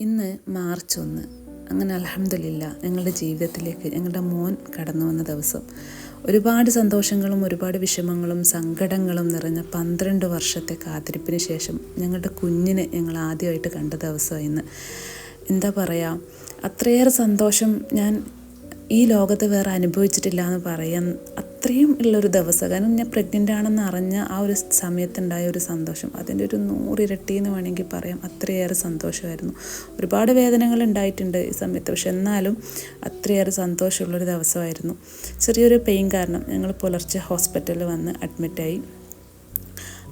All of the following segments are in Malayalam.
ഇന്ന് മാർച്ച് ഒന്ന്. അങ്ങനെ അലഹമില്ല ഞങ്ങളുടെ ജീവിതത്തിലേക്ക് ഞങ്ങളുടെ മോൻ കടന്നു വന്ന ദിവസം ഒരുപാട് സന്തോഷങ്ങളും ഒരുപാട് വിഷമങ്ങളും സങ്കടങ്ങളും നിറഞ്ഞ പന്ത്രണ്ട് വർഷത്തെ കാത്തിരിപ്പിന് ശേഷം ഞങ്ങളുടെ കുഞ്ഞിനെ ഞങ്ങൾ ആദ്യമായിട്ട് കണ്ട ദിവസം ഇന്ന്. എന്താ പറയുക അത്രയേറെ സന്തോഷം ഞാൻ ഈ ലോകത്ത് വേറെ അനുഭവിച്ചിട്ടില്ല എന്ന് പറയാൻ അത്രയും ഉള്ളൊരു ദിവസം. കാരണം ഞാൻ പ്രഗ്നന്റ് ആണെന്ന് അറിഞ്ഞ ആ ഒരു സമയത്തുണ്ടായ ഒരു സന്തോഷം. അതിന്റെ ഒരു നൂറിരട്ടി എന്ന് വേണമെങ്കിൽ പറയാം. അത്രയേറെ സന്തോഷമായിരുന്നു. ഒരുപാട് വേദനകൾ ഉണ്ടായിട്ടുണ്ട് ഈ സമയത്ത്. പക്ഷെ എന്നാലും അത്രയേറെ സന്തോഷമുള്ളൊരു ദിവസമായിരുന്നു. ചെറിയൊരു പെയിൻ കാരണം ഞങ്ങൾ പുലർച്ചെ ഹോസ്പിറ്റലിൽ വന്ന് അഡ്മിറ്റായി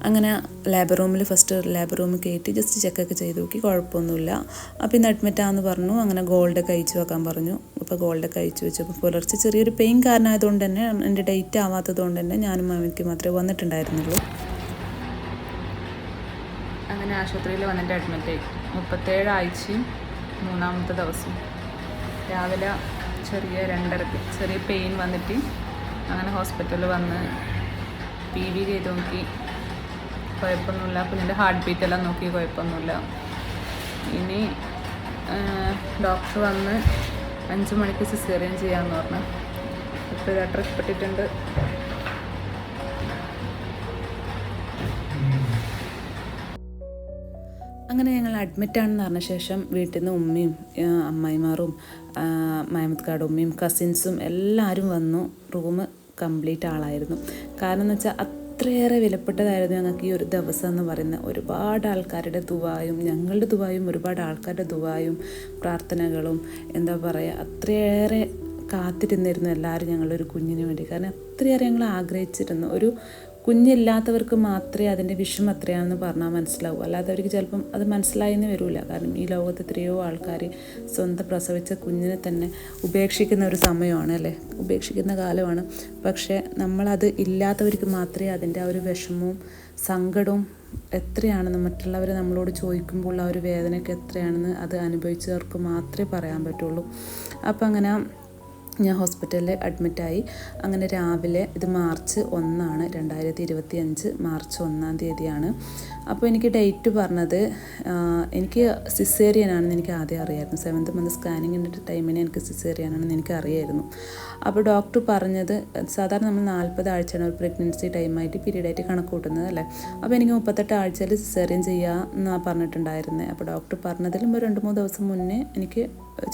അങ്ങനെ ലേബർ റൂമിൽ ഫസ്റ്റ് ലേബർ റൂമിൽ കയറ്റി ജസ്റ്റ് ചെക്കൊക്കെ ചെയ്ത് നോക്കി കുഴപ്പമൊന്നുമില്ല. അപ്പോൾ ഇന്ന് അഡ്മിറ്റാന്ന് പറഞ്ഞു അങ്ങനെ ഗോൾഡൊക്കെ അയച്ചു വെക്കാൻ പറഞ്ഞു. അപ്പോൾ ഗോൾഡൊക്കെ അയച്ചു വെച്ചപ്പോൾ പുലർച്ചെ ചെറിയൊരു പെയിൻ കാരണമായതുകൊണ്ട് തന്നെ എന്റെ ഡേറ്റ് ആവാത്തത് കൊണ്ട് തന്നെ ഞാനും മാമിക്ക് മാത്രമേ വന്നിട്ടുണ്ടായിരുന്നുള്ളൂ. അങ്ങനെ ആശുപത്രിയിൽ വന്നിട്ട് അഡ്മിറ്റ് ആയി. മുപ്പത്തേഴ് ആഴ്ചയും മൂന്നാമത്തെ ദിവസം. രാവിലെ ചെറിയ രണ്ടരക്ക് ചെറിയ പെയിൻ വന്നിട്ട് അങ്ങനെ ഹോസ്പിറ്റലിൽ വന്ന് പി വി ചെയ്ത് നോക്കി. കുഴപ്പമൊന്നുമില്ല. കുഞ്ഞിന്റെ ഹാർട്ട് ബീറ്റ് എല്ലാം നോക്കി കുഴപ്പമൊന്നുമില്ല. ഇനി ഡോക്ടർ വന്ന് അഞ്ച് മണിക്ക് സിസേറിയൻ ചെയ്യാമെന്ന് പറഞ്ഞു. ഇപ്പോൾ ഡോക്ടർ ഇഷ്ടപ്പെട്ടിട്ടുണ്ട് അങ്ങനെ ഞങ്ങൾ അഡ്മിറ്റ് ആണെന്ന് പറഞ്ഞ ശേഷം വീട്ടിൽ നിന്ന് ഉമ്മയും അമ്മായിമാറും ആ, മഹമ്മദ്കാട് ഉമ്മയും കസിൻസും എല്ലാവരും വന്നു. റൂം കംപ്ലീറ്റ് ആളായിരുന്നു. കാരണം എന്ന് വെച്ചാൽ അത്രയേറെ വിലപ്പെട്ടതായിരുന്നു ഞങ്ങൾക്ക് ഈ ഒരു ദിവസം എന്ന് പറയുന്നത് ഒരുപാട് ആൾക്കാരുടെ ദുവായും ഞങ്ങളുടെ ദുവായും ഒരുപാട് ആൾക്കാരുടെ ദുവായും പ്രാർത്ഥനകളും എന്താ പറയുക അത്രയേറെ കാത്തിരുന്നിരുന്നു എല്ലാവരും ഞങ്ങളൊരു കുഞ്ഞിന് വേണ്ടി. കാരണം അത്രയേറെ ഞങ്ങൾ ആഗ്രഹിച്ചിരുന്നു. ഒരു കുഞ്ഞില്ലാത്തവർക്ക് മാത്രമേ അതിന്റെ വിഷം എത്രയാണെന്ന് പറഞ്ഞാൽ അല്ലാതെ അവർക്ക് ചിലപ്പം അത് മനസ്സിലായെന്ന് വരില്ല. കാരണം ഈ ലോകത്ത് എത്രയോ ആൾക്കാർ സ്വന്തം പ്രസവിച്ച കുഞ്ഞിനെ തന്നെ ഉപേക്ഷിക്കുന്ന ഒരു സമയമാണ് അല്ലേ? ഉപേക്ഷിക്കുന്ന കാലമാണ്. പക്ഷേ നമ്മളത് ഇല്ലാത്തവർക്ക് മാത്രമേ അതിന്റെ ആ ഒരു വിഷമവും സങ്കടവും എത്രയാണെന്ന് മറ്റുള്ളവർ നമ്മളോട് ചോദിക്കുമ്പോൾ ആ ഒരു വേദനയ്ക്ക് എത്രയാണെന്ന് അത് അനുഭവിച്ചവർക്ക് മാത്രമേ പറയാൻ പറ്റുള്ളൂ. അപ്പം അങ്ങനെ ഞാൻ ഹോസ്പിറ്റലിൽ അഡ്മിറ്റായി. അങ്ങനെ രാവിലെ ഇത് മാർച്ച് ഒന്നാണ് രണ്ടായിരത്തി ഇരുപത്തി അഞ്ച് മാർച്ച് ഒന്നാം തീയതിയാണ്. അപ്പോൾ എനിക്ക് ഡേറ്റ് പറഞ്ഞത് എനിക്ക് സിസേറിയനാണെന്ന് എനിക്ക് ആദ്യം അറിയായിരുന്നു. സെവൻത്ത് മന്ത് സ്കാനിങ്ങിന്റെ ടൈമിന് എനിക്ക് സിസേറിയനാണെന്ന് എനിക്ക് അറിയായിരുന്നു. അപ്പോൾ ഡോക്ടർ പറഞ്ഞത് സാധാരണ നമ്മൾ നാൽപ്പത് ആഴ്ചയാണ് ഒരു പ്രഗ്നൻസി ടൈമായിട്ട് പീരീഡായിട്ട് കണക്ക് കൂട്ടുന്നത് അല്ലേ? അപ്പോൾ എനിക്ക് മുപ്പത്തെട്ട് ആഴ്ചയിൽ സിസേറിയൻ ചെയ്യുക പറഞ്ഞിട്ടുണ്ടായിരുന്നത് അപ്പോൾ ഡോക്ടർ പറഞ്ഞതിലും ഒരു രണ്ട് മൂന്ന് ദിവസം മുന്നേ എനിക്ക്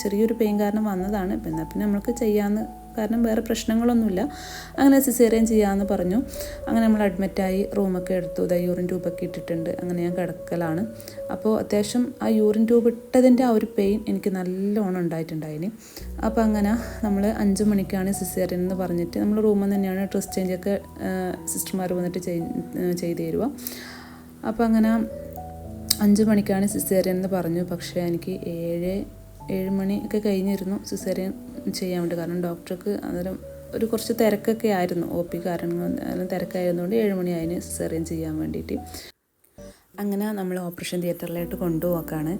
ചെറിയൊരു പെയിൻ കാരണം വന്നതാണ്. പിന്നെ പിന്നെ നമ്മൾക്ക് ചെയ്യാമെന്ന് കാരണം വേറെ പ്രശ്നങ്ങളൊന്നുമില്ല. അങ്ങനെ സിസേറിയൻ ചെയ്യാമെന്ന് പറഞ്ഞു. അങ്ങനെ നമ്മൾ അഡ്മിറ്റായി റൂമൊക്കെ എടുത്തു. ഇതാ യൂറിൻ ട്യൂബൊക്കെ ഇട്ടിട്ടുണ്ട്. അങ്ങനെ ഞാൻ കിടക്കലാണ്. അപ്പോൾ അത്യാവശ്യം ആ യൂറിൻ ട്യൂബ് ഇട്ടതിന്റെ ആ ഒരു പെയിൻ എനിക്ക് നല്ലോണം ഉണ്ടായിട്ടുണ്ടായിന്. അപ്പോൾ അങ്ങനെ നമ്മൾ അഞ്ച് മണിക്കാണ് സിസേറിയൻ എന്ന് പറഞ്ഞിട്ട് നമ്മൾ റൂമിൽ തന്നെയാണ് ഡ്രസ് ചേഞ്ചൊക്കെ സിസ്റ്റർമാർ വന്നിട്ട് ചെയ്- ചെയ്ത് തരുക. അപ്പോൾ അങ്ങനെ അഞ്ച് മണിക്കാണ് സിസേറിയൻ എന്ന് പറഞ്ഞു. പക്ഷേ എനിക്ക് ഏഴ് ഏഴ് മണി ഒക്കെ കഴിഞ്ഞിരുന്നു സിസേറിയൻ ചെയ്യാൻ വേണ്ടി. കാരണം ഡോക്ടർക്ക് അന്നേരം ഒരു കുറച്ച് തിരക്കൊക്കെ ആയിരുന്നു. ഒ പി കാരണം തിരക്കായതുകൊണ്ട് ഏഴ് മണി ആയതിന് സിസേറിയൻ ചെയ്യാൻ വേണ്ടിയിട്ട്. അങ്ങനെ നമ്മൾ ഓപ്പറേഷൻ തിയേറ്ററിലായിട്ട് കൊണ്ടുപോക്കാണ്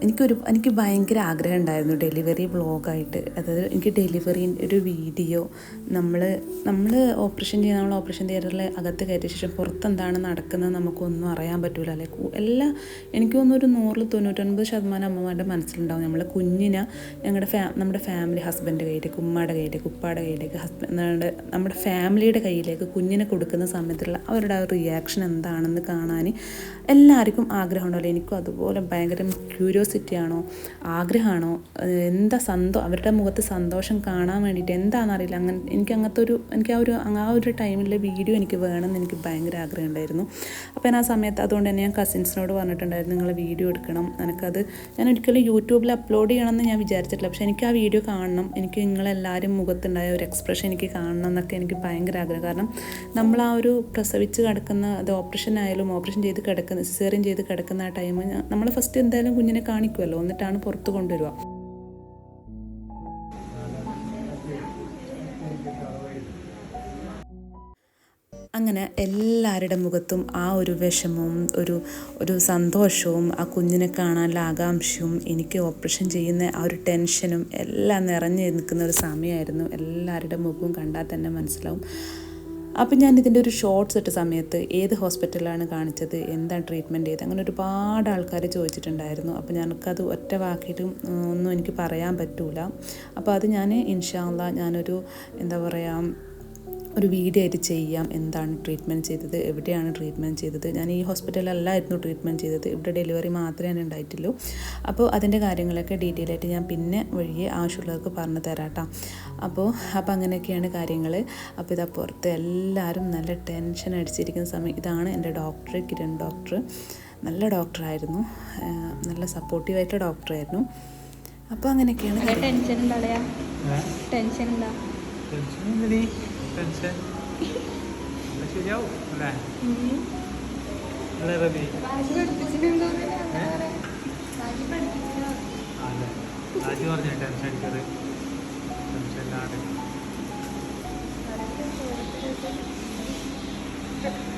എനിക്കൊരു എനിക്ക് ഭയങ്കര ആഗ്രഹം ഉണ്ടായിരുന്നു ഡെലിവറി ബ്ലോഗായിട്ട് അതായത് എനിക്ക് ഡെലിവറി ഒരു വീഡിയോ നമ്മൾ നമ്മൾ ഓപ്പറേഷൻ ചെയ്യുന്ന നമ്മൾ ഓപ്പറേഷൻ തിയേറ്ററിൽ അകത്ത് കയറ്റിയ ശേഷം പുറത്തെന്താണ് നടക്കുന്നത് നമുക്കൊന്നും അറിയാൻ പറ്റില്ല അല്ലെ എല്ലാ എനിക്ക് തോന്നുന്നു ഒരു നൂറിൽ തൊണ്ണൂറ്റൊൻപത് ശതമാനം അമ്മമാരുടെ മനസ്സിലുണ്ടാവും. നമ്മൾ കുഞ്ഞിനെ ഞങ്ങളുടെ ഫാ നമ്മുടെ ഫാമിലി ഹസ്ബൻഡ് കയ്യിലേക്ക് ഉമ്മയുടെ കയ്യിലേക്ക് ഉപ്പയുടെ കയ്യിലേക്ക് ഹസ്ബൻഡ് നമ്മുടെ ഫാമിലിയുടെ കയ്യിലേക്ക് കുഞ്ഞിനെ കൊടുക്കുന്ന സമയത്തുള്ള അവരുടെ റിയാക്ഷൻ എന്താണെന്ന് കാണാൻ എല്ലാവർക്കും ആഗ്രഹം ഉണ്ടല്ലോ എനിക്കും അതുപോലെ ഭയങ്കര ക്യൂരിയോസിറ്റി ആണോ? ആഗ്രഹമാണോ? എന്താ സന്തോ അവരുടെ മുഖത്ത് സന്തോഷം കാണാൻ വേണ്ടിയിട്ട് എന്താണെന്നറിയില്ല. അങ്ങനെ എനിക്ക് അങ്ങനത്തെ ഒരു എനിക്ക് ആ ഒരു ആ ഒരു ടൈമിലെ വീഡിയോ എനിക്ക് വേണമെന്ന് എനിക്ക് ഭയങ്കര ആഗ്രഹം ഉണ്ടായിരുന്നു അപ്പോൾ ഞാൻ ആ സമയത്ത് അതുകൊണ്ട് തന്നെ ഞാൻ കസിൻസിനോട് പറഞ്ഞിട്ടുണ്ടായിരുന്നു നിങ്ങൾ വീഡിയോ എടുക്കണം. എനിക്കത് ഞാൻ ഒരിക്കലും യൂട്യൂബിൽ അപ്ലോഡ് ചെയ്യണമെന്ന് ഞാൻ വിചാരിച്ചിട്ടില്ല. പക്ഷേ എനിക്ക് ആ വീഡിയോ കാണണം. എനിക്ക് നിങ്ങളെല്ലാവരും മുഖത്തുണ്ടായ ഒരു എക്സ്പ്രഷൻ എനിക്ക് കാണണം എന്നൊക്കെ എനിക്ക് ഭയങ്കര ആഗ്രഹം. കാരണം നമ്മൾ ആ ഒരു പ്രസവിച്ച് കിടക്കുന്ന അത് ഓപ്പറേഷൻ ആയാലും ഓപ്പറേഷൻ ചെയ്ത് കിടക്കുന്ന സിസേറിയൻ ചെയ്ത് കിടക്കുന്ന ആ ടൈം നമ്മൾ ഫസ്റ്റ് എന്തായാലും കുഞ്ഞിനെ കാണിക്കുമല്ലോ എന്നിട്ടാണ് പുറത്തു കൊണ്ടുവരിക. അങ്ങനെ എല്ലാവരുടെ മുഖത്തും ആ ഒരു വിഷമവും ഒരു ഒരു സന്തോഷവും ആ കുഞ്ഞിനെ കാണാനുള്ള ആകാംക്ഷയും എനിക്ക് ഓപ്പറേഷൻ ചെയ്യുന്ന ആ ഒരു ടെൻഷനും എല്ലാം നിറഞ്ഞു നിൽക്കുന്ന ഒരു സമയമായിരുന്നു. എല്ലാവരുടെ മുഖവും കണ്ടാൽ തന്നെ മനസ്സിലാവും. അപ്പം ഞാൻ ഇതിന്റെ ഒരു ഷോർട്ട്സ് ഇട്ട സമയത്ത് ഏത് ഹോസ്പിറ്റലാണ് കാണിച്ചത് എന്താണ് ട്രീറ്റ്മെന്റ് ചെയ്ത് അങ്ങനെ ഒരുപാട് ആൾക്കാർ ചോദിച്ചിട്ടുണ്ടായിരുന്നു. അപ്പോൾ ഞങ്ങൾക്കത് ഒറ്റ വാക്കിയിട്ടും ഒന്നും എനിക്ക് പറയാൻ പറ്റൂല. അപ്പോൾ അത് ഞാൻ ഇൻഷാല്ല ഞാനൊരു എന്താ പറയുക ഒരു വീഡിയോ ആയിട്ട് ചെയ്യാം. എന്താണ് ട്രീറ്റ്മെന്റ് ചെയ്തത് എവിടെയാണ് ട്രീറ്റ്മെന്റ് ചെയ്തത്. ഞാൻ ഈ ഹോസ്പിറ്റലല്ലായിരുന്നു ട്രീറ്റ്മെന്റ് ചെയ്തത്. ഇവിടെ ഡെലിവറി മാത്രമേ ഉണ്ടായിട്ടുള്ളൂ. അപ്പോൾ അതിന്റെ കാര്യങ്ങളൊക്കെ ഡീറ്റെയിൽ ആയിട്ട് ഞാൻ പിന്നെ വഴിയെ ആവശ്യമുള്ളവർക്ക് പറഞ്ഞു തരാം കേട്ടോ. അപ്പോൾ അപ്പോൾ അങ്ങനെയൊക്കെയാണ് കാര്യങ്ങൾ. അപ്പോൾ ഇതാ പുറത്ത് എല്ലാവരും നല്ല ടെൻഷൻ അടിച്ചിരിക്കുന്ന സമയം ഇതാണ് എന്റെ ഡോക്ടർ കിരൺ ഡോക്ടർ. നല്ല ഡോക്ടറായിരുന്നു. നല്ല സപ്പോർട്ടീവായിട്ടുള്ള ഡോക്ടറായിരുന്നു. അപ്പോൾ അങ്ങനെയൊക്കെയാണ്. ടെൻഷൻ ഉണ്ടാ ടെൻഷൻ ഉണ്ടാ? ടെൻഷൻ ശരിയാവും അല്ലേ? ടെൻഷൻ അടിക്കരുത്. Thank you.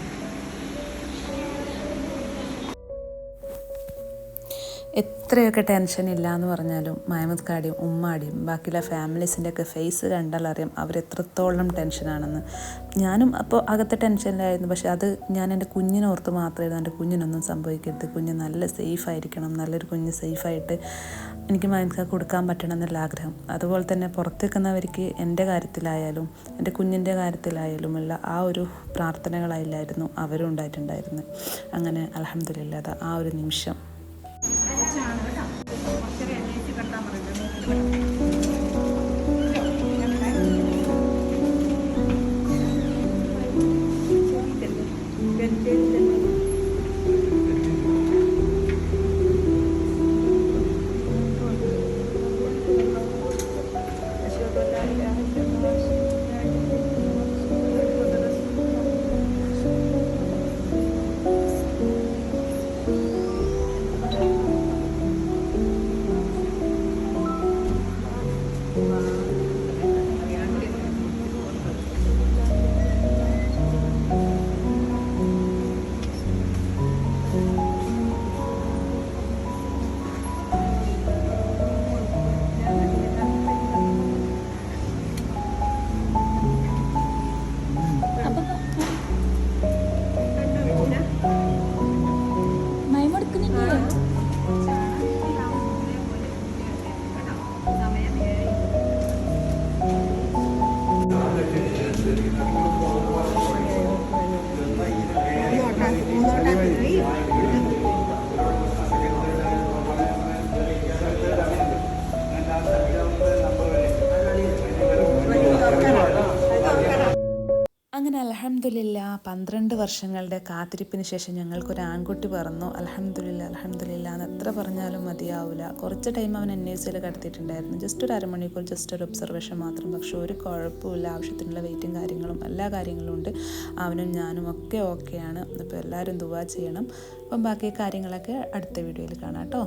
എത്രയൊക്കെ ടെൻഷൻ ഇല്ല എന്ന് പറഞ്ഞാലും മഹമ്മദ് കാടിയും ഉമ്മാടിയും ബാക്കിയുള്ള ഫാമിലീസിന്റെ ഒക്കെ ഫേസ് കണ്ടാലറിയാം അവരെത്രത്തോളം ടെൻഷനാണെന്ന്. ഞാനും അപ്പോൾ അകത്തെ ടെൻഷനിലായിരുന്നു. പക്ഷേ അത് ഞാൻ എന്റെ കുഞ്ഞിനോർത്ത് മാത്രമായിരുന്നു. എന്റെ കുഞ്ഞിനൊന്നും സംഭവിക്കരുത്. കുഞ്ഞ് നല്ല സേഫ് ആയിരിക്കണം. നല്ലൊരു കുഞ്ഞ് സേഫായിട്ട് എനിക്ക് മഹമ്മദ് കൊടുക്കാൻ പറ്റണം എന്നുള്ള ആഗ്രഹം. അതുപോലെ തന്നെ പുറത്ത് നിൽക്കുന്നവർക്ക് എന്റെ കാര്യത്തിലായാലും എന്റെ കുഞ്ഞിന്റെ കാര്യത്തിലായാലും ഉള്ള ആ ഒരു പ്രാർത്ഥനകളായില്ലായിരുന്നു അവരും ഉണ്ടായിട്ടുണ്ടായിരുന്നത്. അങ്ങനെ അലഹമില്ലാതെ ആ ഒരു നിമിഷം അലഹമില്ല പന്ത്രണ്ട് വർഷങ്ങളുടെ കാത്തിരിപ്പിന് ശേഷം ഞങ്ങൾക്കൊരു ആൺകുട്ടി പറന്നു. അലഹമില്ല അലഹമില്ല എന്ന് എത്ര പറഞ്ഞാലും മതിയാവില്ല കുറച്ച് ടൈം അവൻ എൻ എസ് സിയിൽ കടത്തിയിട്ടുണ്ടായിരുന്നു. ജസ്റ്റ് ഒരു അരമണിക്കൂർ ജസ്റ്റ് ഒരു ഒബ്സർവേഷൻ മാത്രം. പക്ഷെ ഒരു കുഴപ്പമില്ല ആവശ്യത്തിനുള്ള വെയിറ്റും കാര്യങ്ങളും എല്ലാ കാര്യങ്ങളും ഉണ്ട്. അവനും ഞാനും ഒക്കെ ഓക്കെയാണ് അപ്പോൾ എല്ലാവരും ദുവാ ചെയ്യണം. അപ്പം ബാക്കി കാര്യങ്ങളൊക്കെ അടുത്ത വീഡിയോയിൽ കാണാം കേട്ടോ.